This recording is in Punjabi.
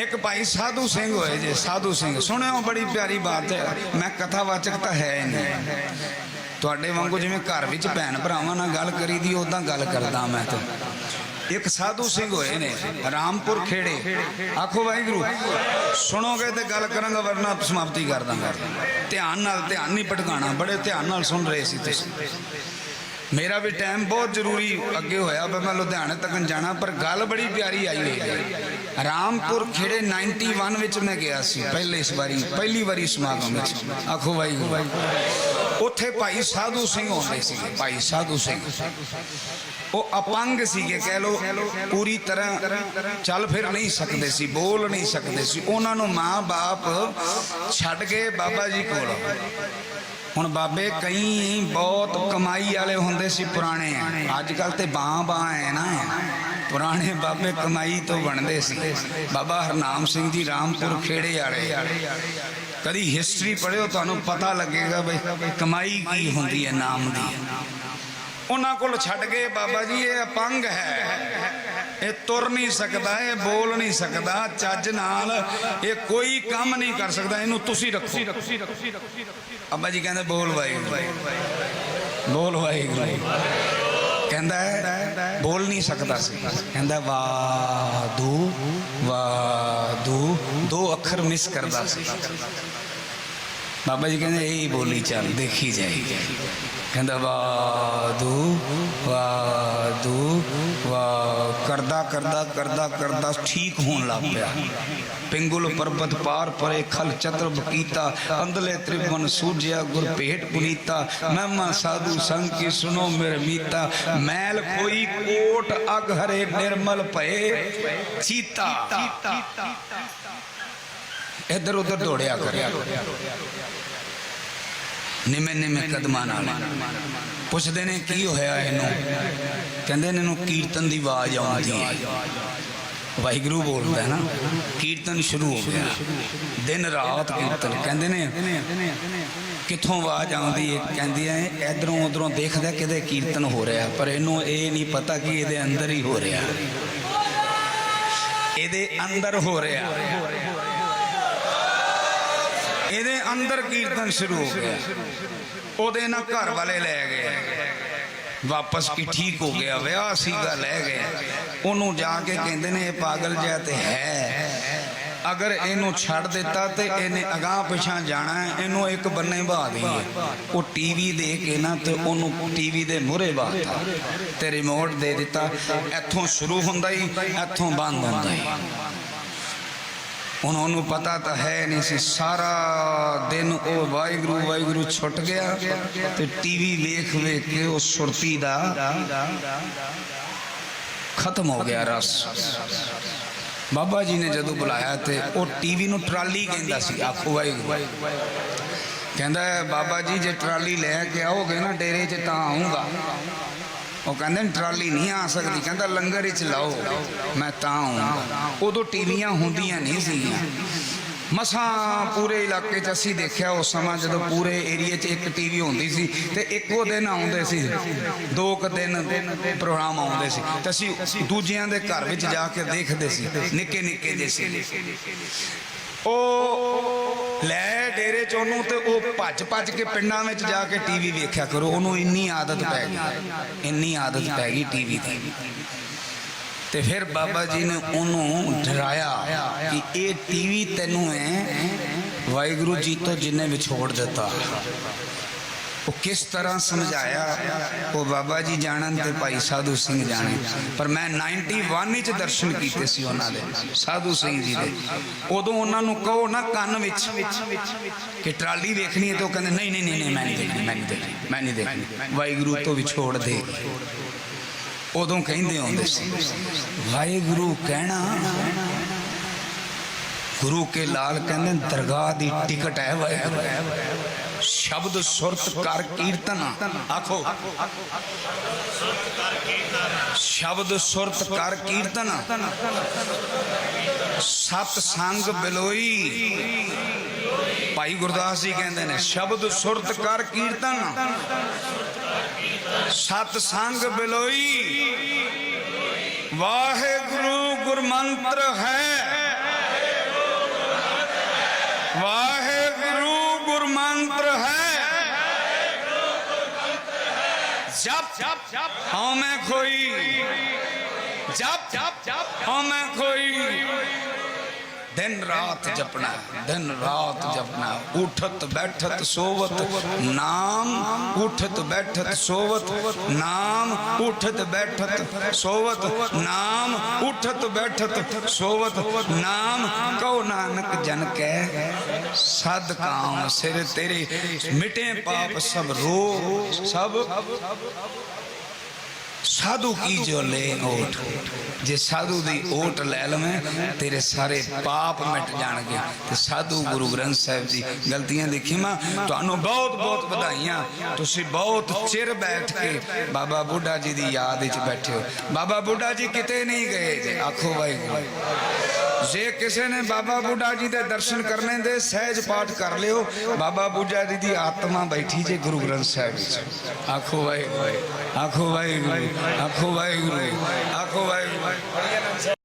ਇੱਕ ਭਾਈ ਸਾਧੂ ਸਿੰਘ ਹੋਏ ਜੇ, ਸਾਧੂ ਸਿੰਘ। ਸੁਣਿਓ ਬੜੀ ਪਿਆਰੀ ਬਾਤ ਹੈ। ਮੈਂ ਕਥਾਵਾਚਕ ਤਾਂ ਹੈ ਹੀ ਨਹੀਂ। ਤੁਹਾਡੇ ਵਾਂਗੂ ਜਿਵੇਂ ਘਰ ਵਿੱਚ ਭੈਣ ਭਰਾਵਾਂ ਨਾਲ ਗੱਲ ਕਰੀਦੀ ਉਦਾਂ ਗੱਲ ਕਰਦਾ ਮੈਂ ਤਾਂ। ਇੱਕ ਸਾਧੂ ਸਿੰਘ ਹੋਏ ਨੇ, ਰਾਮਪੁਰ ਖੇੜੇ। ਆਖੋ ਵਾਹਿਗੁਰੂ, ਸੁਣੋਗੇ ਤੇ ਗੱਲ ਕਰਾਂਗਾ, ਵਰਨਾ ਸਮਾਪਤੀ ਕਰ ਦਾਂਗਾ। ਧਿਆਨ ਨਾਲ, ਧਿਆਨ ਨਹੀਂ ਭਟਕਾਣਾ ਬੜੇ ਧਿਆਨ ਨਾਲ ਸੁਣ ਰਹੇ ਸੀ ਤੁਸੀਂ। ਮੇਰਾ ਵੀ ਟਾਈਮ ਬਹੁਤ ਜ਼ਰੂਰੀ ਅੱਗੇ ਹੋਇਆ ਪਰ ਮੈਂ ਲੁਧਿਆਣੇ ਤੱਕ ਜਾਣਾ, ਪਰ ਗੱਲ ਬੜੀ ਪਿਆਰੀ ਆਈ ਹੋਈ ਹੈ। ਰਾਮਪੁਰ ਖੇੜੇ 91 ਵਿੱਚ ਮੈਂ ਗਿਆ ਸੀ, ਪਹਿਲੇ ਇਸ ਵਾਰੀ, ਪਹਿਲੀ ਵਾਰੀ ਸਮਾਗਮ ਵਿੱਚ। ਆਖੋ ਵਾਹਿਗੁਰੂ। ਉੱਥੇ ਭਾਈ ਸਾਧੂ ਸਿੰਘ ਆਉਂਦੇ ਸੀ ਭਾਈ ਸਾਧੂ ਸਿੰਘ। ਉਹ ਅਪੰਗ ਸੀਗੇ, ਕਹਿ ਲੋ ਪੂਰੀ ਤਰ੍ਹਾਂ ਚੱਲ ਫਿਰ ਨਹੀਂ ਸਕਦੇ ਸੀ, ਬੋਲ ਨਹੀਂ ਸਕਦੇ ਸੀ। ਉਹਨਾਂ ਨੂੰ ਮਾਂ-ਬਾਪ ਛੱਡ ਕੇ ਬਾਬਾ ਜੀ ਕੋਲ ਹੁਣ ਬਾਬੇ ਕਈ ਬਹੁਤ ਕਮਾਈ ਵਾਲੇ ਹੁੰਦੇ ਸੀ ਪੁਰਾਣੇ। ਅੱਜ ਕੱਲ ਤੇ ਬਾਂ ਬਾਂ ਹੈ ਨਾ। ਪੁਰਾਣੇ ਬਾਬੇ ਕਮਾਈ ਤੋਂ ਬਣਦੇ ਸੀ। ਬਾਬਾ ਹਰਨਾਮ ਸਿੰਘ ਜੀ ਰਾਮਪੁਰ ਖੇੜੇ ਵਾਲੇ। ਕਦੀ ਹਿਸਟਰੀ ਪੜ੍ਹਿਓ, ਤੁਹਾਨੂੰ ਪਤਾ ਲੱਗੇਗਾ ਬਈ ਕਮਾਈ ਕੀ ਹੁੰਦੀ ਹੈ ਨਾਮ ਦੀ। ਉਹਨਾਂ ਕੋਲ ਛੱਡ ਗਏ ਬਾਬਾ ਜੀ, ਇਹ ਅਪੰਗ ਹੈ। ਇਹ ਤੁਰ ਨਹੀਂ ਸਕਦਾ, ਇਹ ਬੋਲ ਨਹੀਂ ਸਕਦਾ, ਚੱਜ ਨਾਲ ਇਹ ਕੋਈ ਕੰਮ ਨਹੀਂ ਕਰ ਸਕਦਾ, ਇਹਨੂੰ ਤੁਸੀਂ ਰੱਖੋ। ਅੱਬਾ ਜੀ ਕਹਿੰਦੇ, ਬੋਲ ਵਾਹਿਗੁਰੂ। ਬੋਲ ਵਾਹਿਗੁਰੂ। ਕਹਿੰਦਾ ਬੋਲ ਨਹੀਂ ਸਕਦਾ ਸੀ। ਕਹਿੰਦਾ ਵਾਦੂ ਵਾਦੂ ਦੋ ਅੱਖਰ ਮਿਸ ਕਰਦਾ ਸੀ। ਬਾਬਾ ਜੀ ਕਹਿੰਦੇ, ਇਹ ਬੋਲੀ ਚੱਲ, ਦੇਖੀ ਜਾਏਗੀ। ਕਹਿੰਦਾ ਵਾਦੂ ਵਾਦੂ ਵਾ ਕਰਦਾ ਕਰਦਾ ਕਰਦਾ ਕਰਦਾ ਠੀਕ ਹੋਣ ਲੱਗ ਪਿਆ ਪਿੰਗੁਲ ਪਰਬਤ ਪਾਰ ਪਰੇ ਖਲ ਚਤਰ ਬਕੀਤਾ ਅੰਦਲੇ ਤ੍ਰਿਭਵਨ ਸੂਝਿਆ ਗੁਰ ਭੇਟ ਪੁਨੀਤਾ ਮਹਿਮਾ ਸਾਧੂ ਸੰਗ ਕੀ ਸੁਨੋ ਮੇਰੇ ਮੀਤਾ ਮੈਲ ਕੋਈ ਕੋਟ ਅਗ ਹਰੇ ਨਿਰਮਲ ਭਏ ਚੀਤਾ ਇੱਧਰ ਉੱਧਰ ਦੌੜਿਆ ਕਰਿਆ ਨਿਮੇ ਨਿਮੇ ਕਦਮਾਂ ਨਾਲ। ਪੁੱਛਦੇ ਨੇ, ਕੀ ਹੋਇਆ ਇਹਨੂੰ? ਕਹਿੰਦੇ ਨੇ ਇਹਨੂੰ ਕੀਰਤਨ ਦੀ ਆਵਾਜ਼ ਆਉਂਦੀ ਹੈ। ਵਾਹਿਗੁਰੂ ਬੋਲਦਾ ਹੈ ਨਾ, ਕੀਰਤਨ ਸ਼ੁਰੂ ਹੋ ਗਿਆ। ਦਿਨ ਰਾਤ ਕੀਰਤਨ। ਕਹਿੰਦੇ ਨੇ, ਕਿੱਥੋਂ ਆਵਾਜ਼ ਆਉਂਦੀ ਹੈ? ਕਹਿੰਦੀ ਹੈ ਇਧਰੋਂ ਉਧਰੋਂ ਦੇਖਦਾ ਕਿਤੇ ਕੀਰਤਨ ਹੋ ਰਿਹਾ, ਪਰ ਇਹਨੂੰ ਇਹ ਨਹੀਂ ਪਤਾ ਕਿ ਇਹਦੇ ਅੰਦਰ ਹੀ ਹੋ ਰਿਹਾ। ਇਹਦੇ ਅੰਦਰ ਹੋ ਰਿਹਾ। ਇਹਦੇ ਅੰਦਰ ਕੀਰਤਨ ਸ਼ੁਰੂ ਹੋ ਗਿਆ। ਉਹਦੇ ਨਾਲ ਘਰ ਵਾਲੇ ਲੈ ਗਏ। ਵਾਪਸ ਕੀ ਠੀਕ ਹੋ ਗਿਆ? ਵਿਆਹ ਸੀਗਾ, ਲੈ ਗਏ। ਉਹਨੂੰ ਜਾ ਕੇ ਕਹਿੰਦੇ ਨੇ, ਇਹ ਪਾਗਲ ਜਿਹਾ ਤੇ ਹੈ। ਅਗਰ ਇਹਨੂੰ ਛੱਡ ਦਿੱਤਾ ਤੇ ਇਹਨੇ ਅਗਾਹ ਪਿਛਾਂ ਜਾਣਾ ਇਹਨੂੰ ਇੱਕ ਬੰਨੇ ਬਹਾ ਦਈਏ। ਉਹ ਟੀਵੀ ਦੇ ਕੇ ਨਾ ਤੇ ਉਹਨੂੰ ਟੀਵੀ ਦੇ ਮੂਹਰੇ ਬਾਤਾ ਤੇ ਰਿਮੋਟ ਦੇ ਦਿੱਤਾ। ਇੱਥੋਂ ਸ਼ੁਰੂ ਹੁੰਦਾ ਹੀ, ਇੱਥੋਂ ਬੰਦ ਹੁੰਦਾ ਹੀ। ਹੁਣ ਉਹਨੂੰ ਪਤਾ ਤਾਂ ਹੈ ਨਹੀਂ ਸੀ। ਸਾਰਾ ਦਿਨ ਉਹ ਵਾਹਿਗੁਰੂ ਵਾਹਿਗੁਰੂ ਛੁੱਟ ਗਿਆ ਤੇ ਟੀਵੀ ਵੇਖ ਵੇਖ ਕੇ ਉਹ ਸੁਰਤੀ ਦਾ ਖਤਮ ਹੋ ਗਿਆ ਰਸ। ਬਾਬਾ ਜੀ ਨੇ ਜਦੋਂ ਬੁਲਾਇਆ ਤੇ ਉਹ ਟੀਵੀ ਨੂੰ ਟਰਾਲੀ ਕਹਿੰਦਾ ਸੀ, ਆਖੋ ਵਾਹਿਗੁਰੂ। ਕਹਿੰਦਾ, ਬਾਬਾ ਜੀ, ਜੇ ਟਰਾਲੀ ਲੈ ਕੇ ਆਓਗੇ ਨਾ ਡੇਰੇ 'ਚ ਤਾਂ ਆਉਂਗਾ ਉਹ ਕਹਿੰਦੇ ਨੇ ਟਰਾਲੀ ਨਹੀਂ ਆ ਸਕਦੀ। ਕਹਿੰਦਾ ਲੰਗਰ ਵਿੱਚ ਲਾਓ। ਮੈਂ ਤਾਂ ਆਉਂਗਾ ਉਦੋਂ ਟੀਵੀਆਂ ਹੁੰਦੀਆਂ ਨਹੀਂ ਸੀਗੀਆਂ। ਮਸਾਂ ਪੂਰੇ ਇਲਾਕੇ 'ਚ ਅਸੀਂ ਦੇਖਿਆ ਉਸ ਸਮਾਂ ਜਦੋਂ ਪੂਰੇ ਏਰੀਏ 'ਚ ਇੱਕ ਟੀਵੀ ਹੁੰਦੀ ਸੀ ਤੇ ਇੱਕੋ ਦਿਨ ਆਉਂਦੇ ਸੀ। ਦੋ ਕੁ ਦਿਨ ਪ੍ਰੋਗਰਾਮ ਆਉਂਦੇ ਸੀ। ਤੇ ਅਸੀਂ ਦੂਜਿਆਂ ਦੇ ਘਰ ਵਿੱਚ ਜਾ ਕੇ ਦੇਖਦੇ ਸੀ। ਨਿੱਕੇ ਨਿੱਕੇ ਜਿਹੇ ਸੀ ਉਹ ਲੈ ਡੇਰੇ ਚ ਉਹਨੂੰ ਤੇ ਉਹ ਭੱਜ ਭੱਜ ਕੇ ਪਿੰਡਾਂ ਵਿੱਚ ਜਾ ਕੇ ਟੀਵੀ ਵੇਖਿਆ ਕਰੋ, ਉਹਨੂੰ ਇੰਨੀ ਆਦਤ ਪੈ ਗਈ, ਇੰਨੀ ਆਦਤ ਪੈ ਗਈ ਟੀਵੀ ਦੀ। ਤੇ ਫਿਰ ਬਾਬਾ ਜੀ ਨੇ ਉਹਨੂੰ ਡਰਾਇਆ ਕਿ ਇਹ ਟੀਵੀ ਤੈਨੂੰ ਹੈ ਵਾਹਿਗੁਰੂ ਜੀ ਤੋਂ ਜਿੰਨੇ ਵਿਛੋੜ ਦਿੱਤਾ। ਉਹ ਕਿਸ ਤਰ੍ਹਾਂ ਸਮਝਾਇਆ? ਉਹ ਬਾਬਾ ਜੀ ਜਾਣਨ ਤੇ ਭਾਈ ਸਾਧੂ ਸਿੰਘ ਜਾਣੇ। ਪਰ ਮੈਂ 91 ਵਿੱਚ ਦਰਸ਼ਨ ਕੀਤੇ ਸੀ ਉਹਨਾਂ ਦੇ ਸਾਧੂ ਸਿੰਘ ਜੀ ਦੇ। ਉਦੋਂ ਉਹਨਾਂ ਨੂੰ ਕਹੋ ਨਾ ਕੰਨ ਵਿੱਚ ਕਿ ਟਰਾਲੀ ਦੇਖਣੀ ਹੈ ਤੇ ਉਹ ਕਹਿੰਦੇ ਨਹੀਂ ਨਹੀਂ ਨਹੀਂ ਨਹੀਂ, ਮੈਂ ਨਹੀਂ ਦੇਖਣੀ ਮੈਂ ਨਹੀਂ ਦੇਖਣੀ ਮੈਂ ਨਹੀਂ ਦੇਖਣੀ। ਵਾਹਿਗੁਰੂ ਤੋਂ ਵਿਛੋੜ ਦੇ। ਉਦੋਂ ਕਹਿੰਦੇ ਹੁੰਦੇ ਸੀ ਵਾਹਿਗੁਰੂ ਕਹਿਣਾ ਗੁਰੂ ਕੇ ਲਾਲ ਕਹਿੰਦੇ ਦਰਗਾਹ ਦੀ ਟਿਕਟ ਹੈ ਵਾਹਿਗੁਰੂ ਸ਼ਬਦ ਸੁਰਤ ਕਰ ਕੀਰਤਨ। ਆਖੋ। ਸ਼ਬਦ ਸੁਰਤ ਕਰ ਕੀਰਤਨ। ਸਤ ਸੰਗ ਬਿਲੋਈ। ਭਾਈ ਗੁਰਦਾਸ ਜੀ ਕਹਿੰਦੇ ਨੇ, ਸ਼ਬਦ ਸੁਰਤ ਕਰ ਕੀਰਤਨ। ਸਤ ਸੰਗ ਬਿਲੋਈ। ਵਾਹਿਗੁਰੂ ਗੁਰਮੰਤਰ ਹੈ। ਜਪ ਜਪ ਹਉ ਮੈਂ ਖੋਈ ਜਪ ਜਪ ਜਪ ਹਉ ਮੈਂ ਖੋਈ ਦਿਨ ਰਾਤ ਜਪਣਾ ਦਿਨ ਰਾਤ ਜਪਣਾ ਉਠਤ ਬੈਠਤ ਸੋਵਤ ਨਾਮ ਉਠਤ ਬੈਠਤ ਸੋਵਤ ਨਾਮ ਉਠਤ ਬੈਠਤ ਸੋਵਤ ਨਾਮ ਉਠਤ ਬੈਠਤ ਸੋਵਤ ਨਾਮ ਕਉ ਨਾਨਕ ਜਨ ਕੈ। ਸਦ ਕਾਮ ਸਿਰ ਤੇਰੇ, ਮਿਟੇ ਪਾਪ ਸਭ ਰੋ ਸਭ ਸਾਧੂ ਕੀ ਜੋ ਲੈ ਓਟ? ਜੇ ਸਾਧੂ ਦੀ ਓਟ ਲੈ ਲਵੇਂ, ਤੇਰੇ ਸਾਰੇ ਪਾਪ ਮਿਟ ਜਾਣਗੇ। ਤੇ ਸਾਧੂ ਗੁਰੂ ਗ੍ਰੰਥ ਸਾਹਿਬ ਜੀ ਗਲਤੀਆਂ ਦੀ ਖਿਮਾ ਤੁਹਾਨੂੰ ਬਹੁਤ ਬਹੁਤ ਵਧਾਈਆਂ। ਤੁਸੀਂ ਬਹੁਤ ਚਿਰ ਬੈਠ ਕੇ ਬਾਬਾ ਬੁੱਢਾ ਜੀ ਦੀ ਯਾਦ ਵਿੱਚ ਬੈਠੇ ਹੋ। ਬਾਬਾ ਬੁੱਢਾ ਜੀ ਕਿਤੇ ਨਹੀਂ ਗਏ। ਜੇ ਆਖੋ ਵਾਹਿਗੁਰੂ। ਜੇ ਕਿਸੇ ਨੇ ਬਾਬਾ ਬੁੱਢਾ ਜੀ ਦੇ ਦਰਸ਼ਨ ਕਰਨੇ ਦੇ ਸਹਿਜ ਪਾਠ ਕਰ ਲਿਓ, ਬਾਬਾ ਬੁੱਢਾ ਜੀ ਦੀ ਆਤਮਾ ਬੈਠੀ ਜੇ ਗੁਰੂ ਗ੍ਰੰਥ ਸਾਹਿਬ ਵਿੱਚ। ਆਖੋ ਵਾਹਿਗੁਰੂ ਆਖੋ ਵਾਹਿਗੁਰੂ ਆਖੋ ਵਾਹਿਗੁਰੂ ਆਖੋ ਵਾਹਿਗੁਰੂ।